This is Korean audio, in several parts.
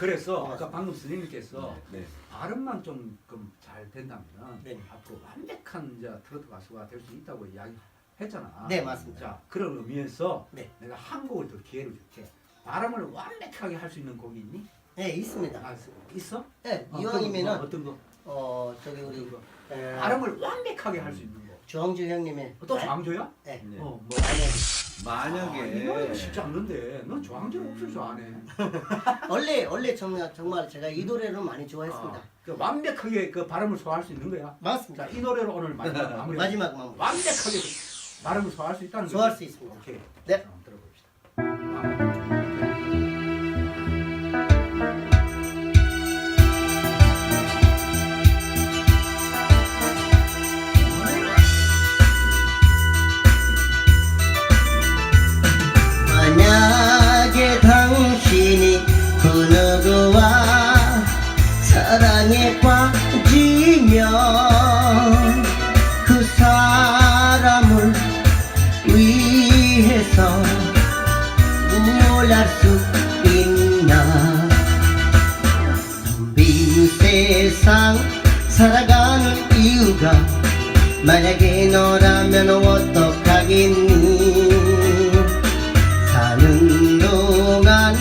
그래서 고맙습니다. 아까 방금 선생님께서 네. 발음만 좀잘 된다면 네. 앞으로 완벽한 이제 트로트 가수가 될 수 있다고 이야기했잖아. 네, 맞습니다. 자 그런 의미에서 네. 내가 한 곡을 더 기회를 줄게. 발음을 완벽하게 할 수 있는 곡이 있니? 네 있습니다. 아, 있어? 네 어, 이왕이면은 그, 어떤 거? 어 저기 우리 어떤 거? 에, 발음을 완벽하게 할 수 있는 거. 조항주 형님의 또 말- 장조야? 네. 네. 어, 뭐 만약에 아, 이거 쉽지 않는데 넌 조항조를 없을 줄 아네. 원래 원래 정말 정말 제가 이 노래를 많이 좋아했습니다. 아, 그 완벽하게 그 발음을 소화할 수 있는 거야. 맞습니다. 자, 이 노래로 오늘 마지막 마무리. 마지막 마무리. 완벽하게 발음을 소화할 수 있다는 소화할 거지. 수 있습니다. 오케이. 네. 사랑에 빠지면 그 사람을 위해서 뭘할수 있나? 빈 세상 살아가는 이유가 만약에 너라면 어떡하겠니? 사는 동안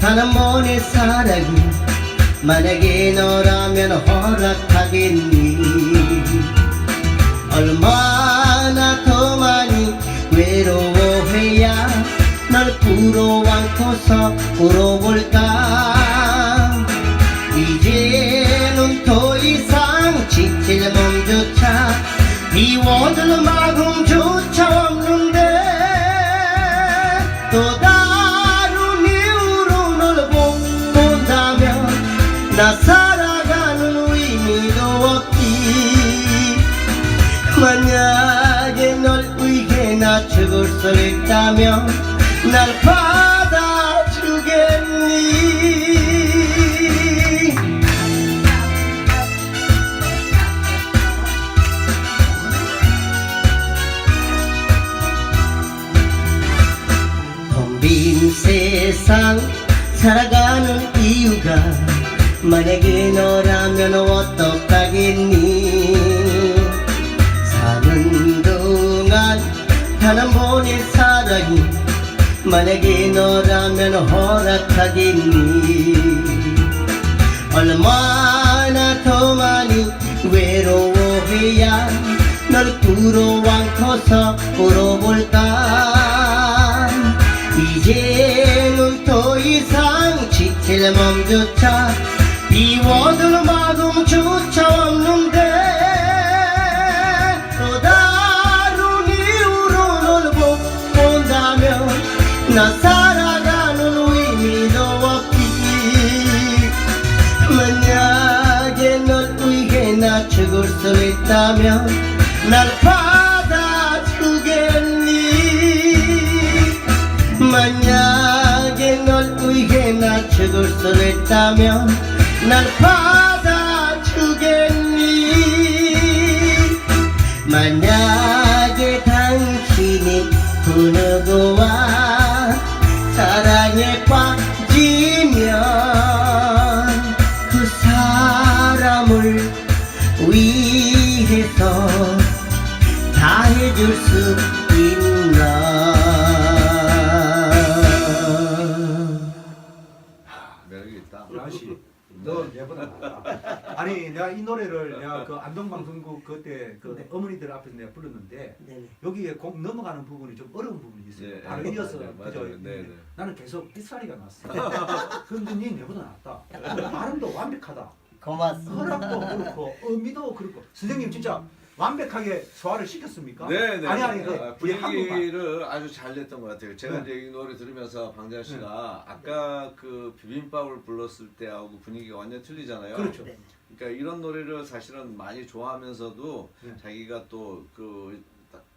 단 한 번의 사랑이 만약에 너라면 허락하겠니? 얼마나 더 많이 외로워해야 널 끌어안고서 울어볼까? 이제는 더 이상 지칠 몸조차 비워줄 마음조차 나 살아가는 의미도 없지. 만약에 널 위해 나 죽을 수 있다면 날 받아주겠니. 텅빈 세상 살아가는 이유가 만약에 너라면 어떡하겠니? 사는 동안 단 한 번의 사랑이 만약에 너라면 허락하겠니? 얼마나 더 많이 외로워해야 널 끌어안고서 울어볼까? 이제는 더 이상 지칠 몸조차 비워둘 마음조차 없는데 또 다른 이유로 널 보- 본다면 나 살아가는 의미도 없지 만약에 널 위해 나 죽을 수 있다면 날 받아주겠니? 만약에 널 위해 나 죽을 수 있다면 날 받아주겠니? 만약에 당신이 그 누구와 사랑에 빠지면 그 사람을 위해서 다 해줄 수 있나? 있다. 야씨, 너 낫다. 아니 내가 이 노래를 내가 그 안동방송국 그때 그 네. 어머니들 앞에서 내가 불렀는데 네네. 여기에 곡 넘어가는 부분이 좀 어려운 부분이 있어요. 네. 바로 이어서 맞아요, 그죠? 맞아요. 네, 네. 나는 계속 빗소리가 났어. 근데 니 내보다 낫다. 발음도 완벽하다. 고맙습니다 허락도 그렇고 의미도 그렇고 선생님 진짜 완벽하게 소화를 시켰습니까? 네, 네. 아니 아니 그 아, 우리 한국말 분위기를 아주 잘 냈던 것 같아요. 제가 네. 이제 이 노래 들으면서 방장 씨가 아까 그 비빔밥을 불렀을 때하고 분위기가 완전 틀리잖아요. 그렇죠. 네. 그러니까 이런 노래를 사실은 많이 좋아하면서도 네. 자기가 또 그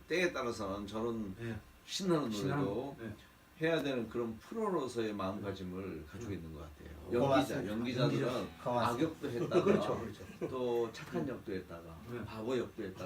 때에 따라서는 저런 네. 신나는 신나는 노래도 네. 해야 되는 그런 프로로서의 마음가짐을 가지고 있는 것 같아요. 연기자, 고맙습니다. 연기자들은 고맙습니다. 악역도 했다가 그렇죠, 그렇죠. 또 착한 역도 했다가 네. 바보 역도 했다가